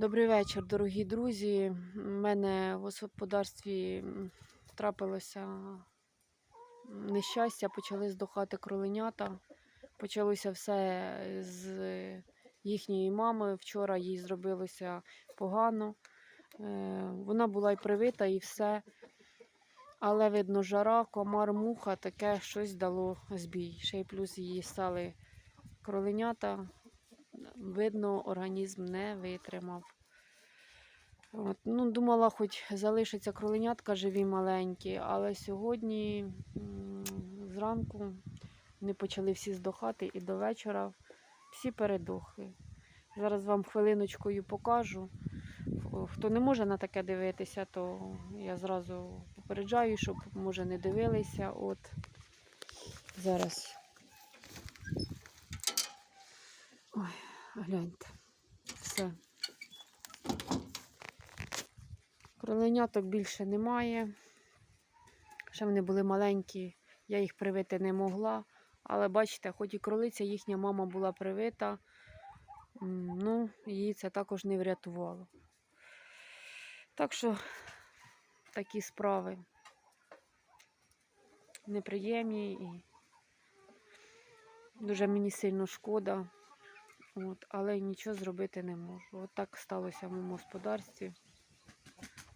Добрий вечір, дорогі друзі. У мене в господарстві трапилося нещастя, почали здохати кроленята. Почалося все з їхньої мами. Вчора їй зробилося погано. Е, Вона була й привита, і все. Але видно, жара, комар, муха, таке щось дало збій. Ще й плюс її стали кроленята. Видно, організм не витримав. От, ну, думала, хоч залишаться кроленятка живі маленькі, але сьогодні зранку вони почали всі здохати і до вечора всі передохли. Зараз вам хвилиночкою покажу. Хто не може на таке дивитися, то я зразу попереджаю, щоб може не дивилися. От зараз. Ой, гляньте. Все. Кроленяток більше немає. Ще вони були маленькі, я їх привити не могла. Але бачите, хоч і кролиця, їхня мама була привита, ну, її це також не врятувало. Так що такі справи неприємні і дуже мені сильно шкода. От, але нічого зробити не можу. От так сталося в моєму господарстві.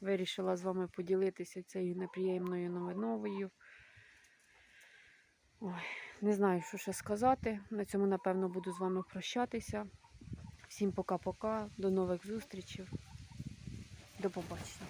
Вирішила з вами поділитися цією неприємною новиною. Ой, не знаю, що ще сказати. На цьому, напевно, буду з вами прощатися. Всім пока-пока. До нових зустрічей. До побачення.